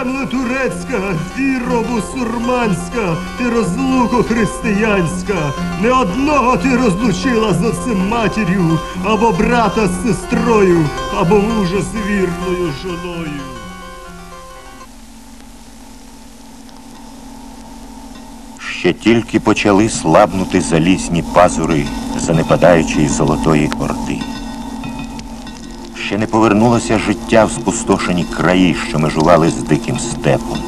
Ти земле турецька, віро бусурманська, ти розлуко християнська, не одного ти розлучила з отцем матір'ю, або брата з сестрою, або мужа з вірною жоною. Ще тільки почали слабнути залізні пазури занепадаючої золотої орди. Ще не повернулося життя в спустошені краї, що межували з диким степом.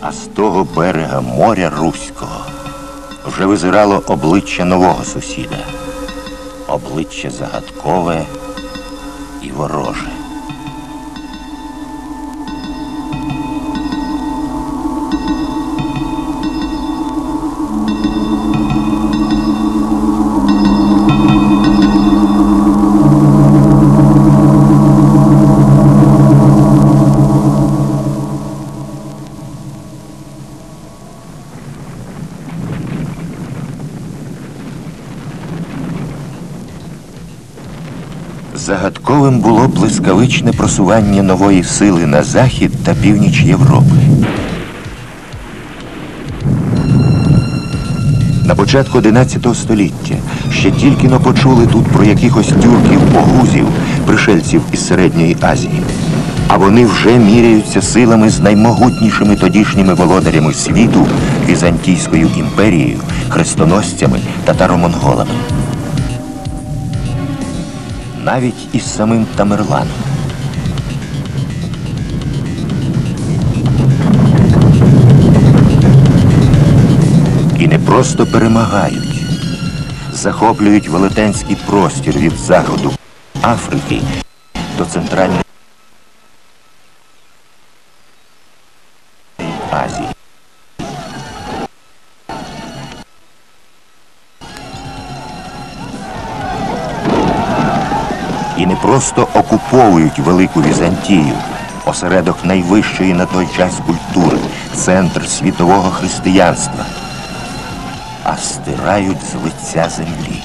А з того берега моря Руського вже визирало обличчя нового сусіда. Обличчя загадкове і вороже. Загадковим було блискавичне просування нової сили на захід та північ Європи. На початку 11 століття ще тільки но почули тут про якихось тюрків огузів, пришельців із Середньої Азії. А вони вже міряються силами з наймогутнішими тодішніми володарями світу Візантійською імперією, хрестоносцями татаро-монголами навіть із самим Тамерланом. І не просто перемагають, захоплюють велетенський простір від заходу Африки до Центральної просто окуповують Велику Візантію, осередок найвищої на той час культури, центр світового християнства, а стирають з лиця землі.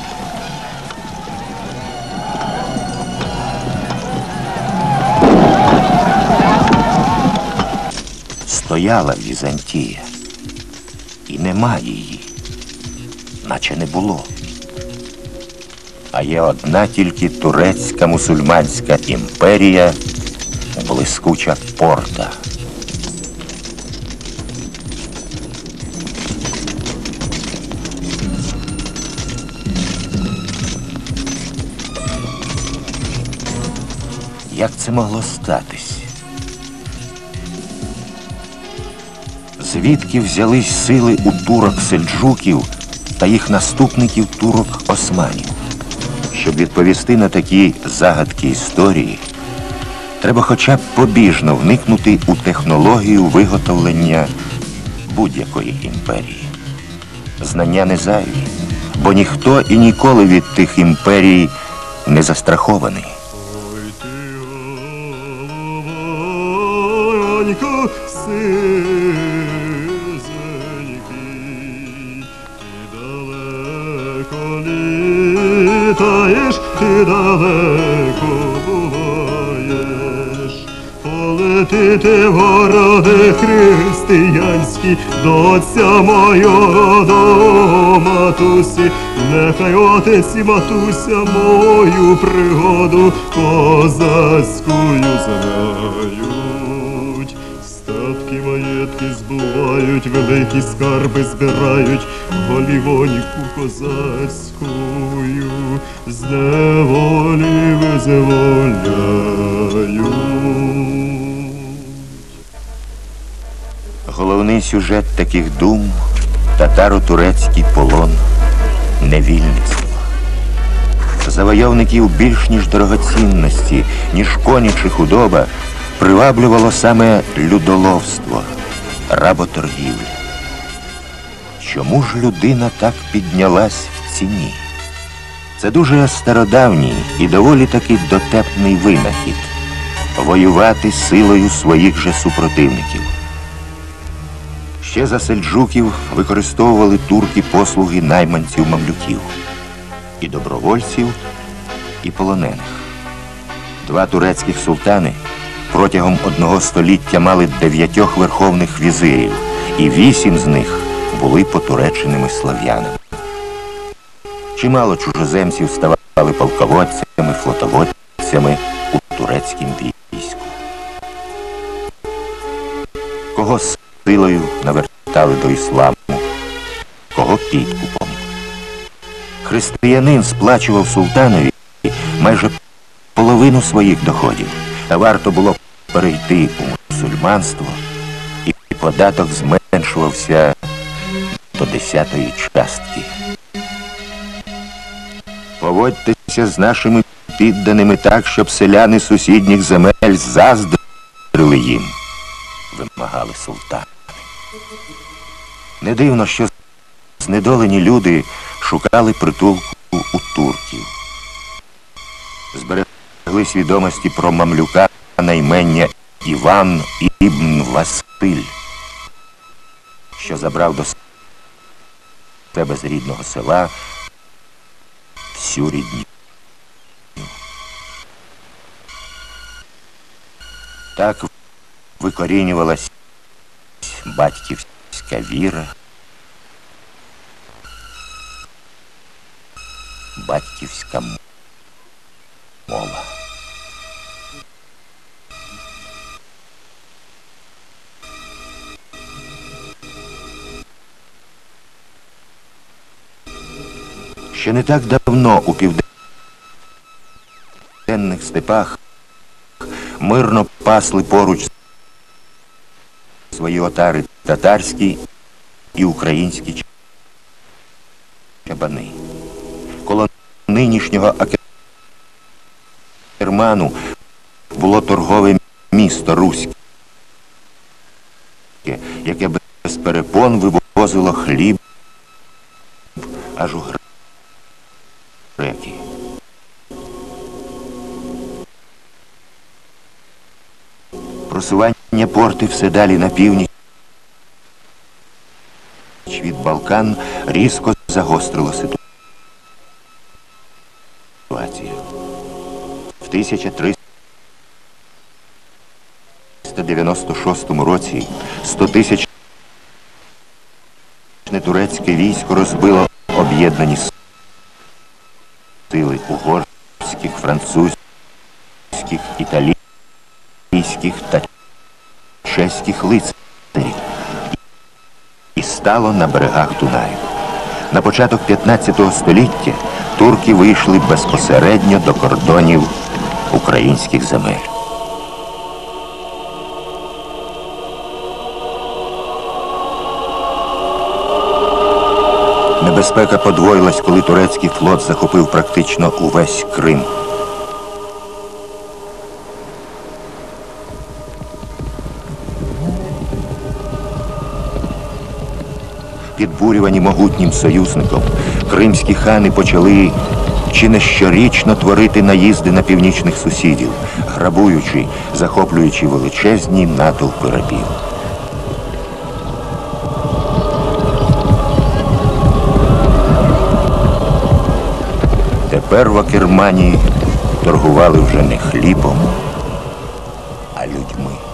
Стояла Візантія, і нема її, наче не було а є одна тільки турецька мусульманська імперія, блискуча порта. Як це могло статись? Звідки взялись сили у турок сельджуків та їх наступників турок османів? Щоб відповісти на такі загадки історії, треба хоча б побіжно вникнути у технологію виготовлення будь-якої імперії. Знання не зайві, бо ніхто і ніколи від тих імперій не застрахований. В городи християнські, до отця мого до матусі, нехай отець і матуся мою пригоду козацькою знають. Статки маєтки збувають, великі скарби збирають, голівоньку козацькою з неволі визволяють. Сюжет таких дум татаро-турецький полон, невільництво. Завойовників більш ніж дорогоцінності, ніж коні чи худоба, приваблювало саме людоловство, работоргівля. Чому ж людина так піднялась в ціні? Це дуже стародавній і доволі таки дотепний винахід воювати силою своїх же супротивників. Ще за сельджуків використовували турки послуги найманців мамлюків і добровольців, і полонених. Два турецьких султани протягом одного століття мали дев'ятьох верховних візирів, і вісім з них були потуреченими слав'янами. Чимало чужоземців ставали полководцями, флотоводцями у турецькім війську. Кого силою навертали до ісламу, кого підкупом. Християнин сплачував султанові майже половину своїх доходів, варто було перейти у мусульманство, і податок зменшувався до десятої частки. Поводьтеся з нашими підданими так, щоб селяни сусідніх земель заздрили їм, вимагали султани. Не дивно, що знедолені люди шукали притулку у турків. Збереглись відомості про мамлюка на імення Іван Ібн Василь, що забрав до себе з рідного села всю рідню. Так викорінювалась батьківська віра, батьківська мова. Ще не так давно у південних степах мирно пасли поруч свої отари татарські і українські чабани. Коло нинішнього Акерману було торгове місто Руське, яке без перепон вивозило хліб аж у греки. Просування порти все далі на північ Балкан різко загострило ситуацію. В 1396 році 100 тисяч турецьке військо розбило об'єднані сили угорських, французьких, італійських та чеських лицарів стало на берегах Дунаю. На початок 15 століття турки вийшли безпосередньо до кордонів українських земель. Небезпека подвоїлась, коли турецький флот захопив практично увесь Крим. Підбурювані могутнім союзником, кримські хани почали чи не щорічно творити наїзди на північних сусідів, грабуючи, захоплюючи величезні натовпи рабів. Тепер в Акермані торгували вже не хлібом, а людьми.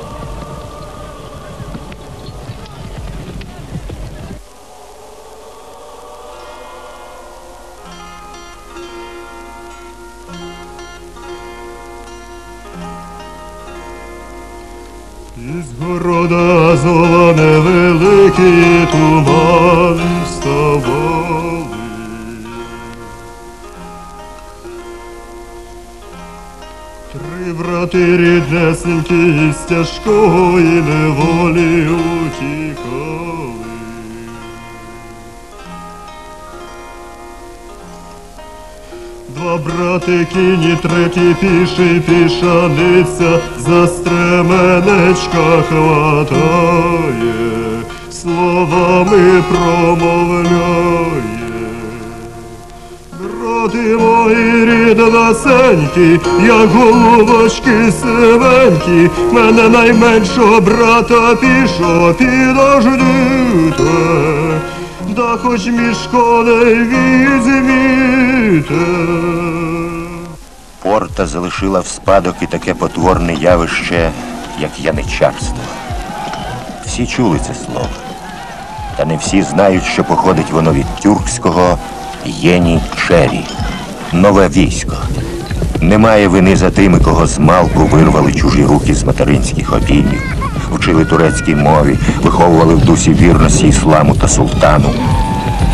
Города зола невеликий туман ставали. Три брати ріднесенькі з тяжкої неволі утікали. Два брати кіні, третій пішаниця, за стременечка хватає, словами промовляє. Брати мої ріднасенькі, як голубочки сивенькі, мене найменшого брата пішо підождите, да хоч між візьміте. Порт Спарта залишила в спадок і таке потворне явище, як яничарство. Всі чули це слово. Та не всі знають, що походить воно від тюркського єні чері, нове військо. Немає вини за тими, кого з малку вирвали чужі руки з материнських обіймів, вчили турецькій мові, виховували в дусі вірності ісламу та султану.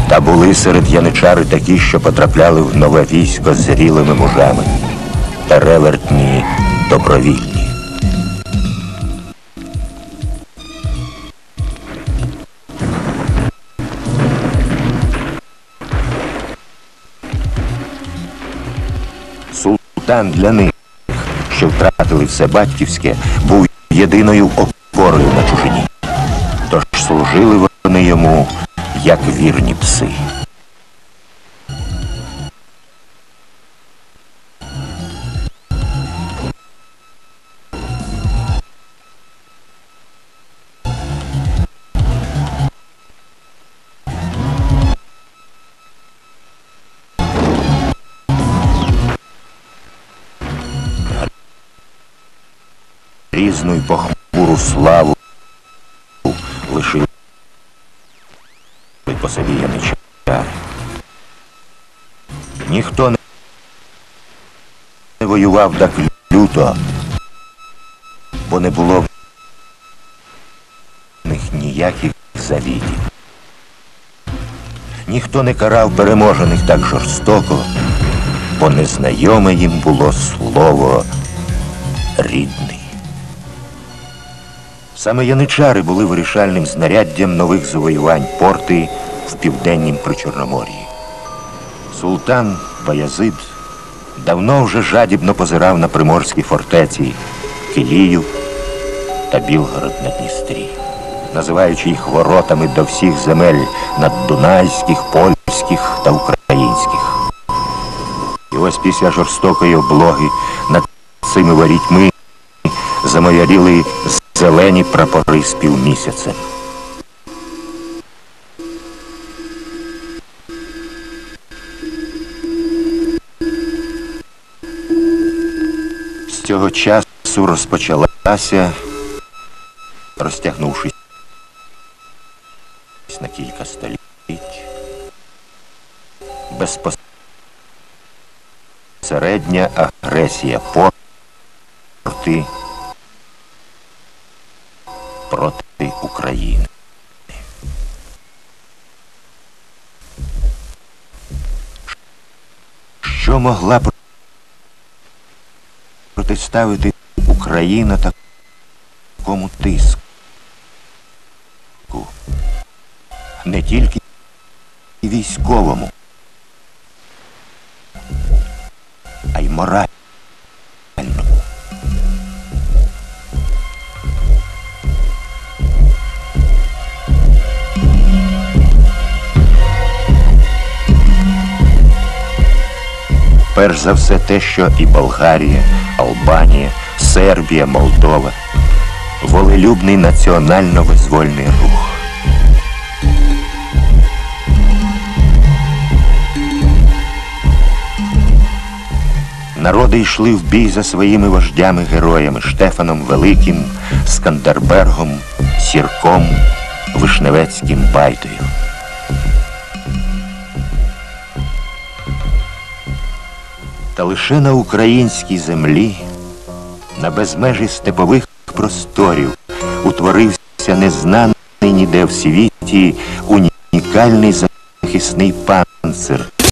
Та були серед яничари такі, що потрапляли в нове військо з зрілими мужами, перевертні добровільні. Султан для них, що втратили все батьківське, був єдиною опорою на чужині. Тож служили вони йому як вірні пси. Різну й похмуру славу лишили по собі яничари. Ніхто не воював так люто, бо не було в них ніяких завітів. Ніхто не карав переможених так жорстоко, бо незнайоме їм було слово рідний. Саме яничари були вирішальним знаряддям нових завоювань порти в південнім Причорномор'ї. Султан Баязид давно вже жадібно позирав на приморські фортеці Киліїв та Білгород на Дністрі, називаючи їх воротами до всіх земель наддунайських, польських та українських. І ось після жорстокої облоги над цими ворітьми замояріли зелені прапори з півмісяцем. З цього часу розпочалася, розтягнувшись на кілька століть, безпосередня агресія порти проти України. Що могла протиставити Україна такому тиску? Не тільки військовому, а й моральному. Перш за все те, що і Болгарія, Албанія, Сербія, Молдова, волелюбний національно-визвольний рух. Народи йшли в бій за своїми вождями-героями Штефаном Великим, Скандербергом, Сірком, Вишневецьким Байтою. Та лише на українській землі, на безмежі степових просторів, утворився незнаний ніде в світі унікальний захисний панцир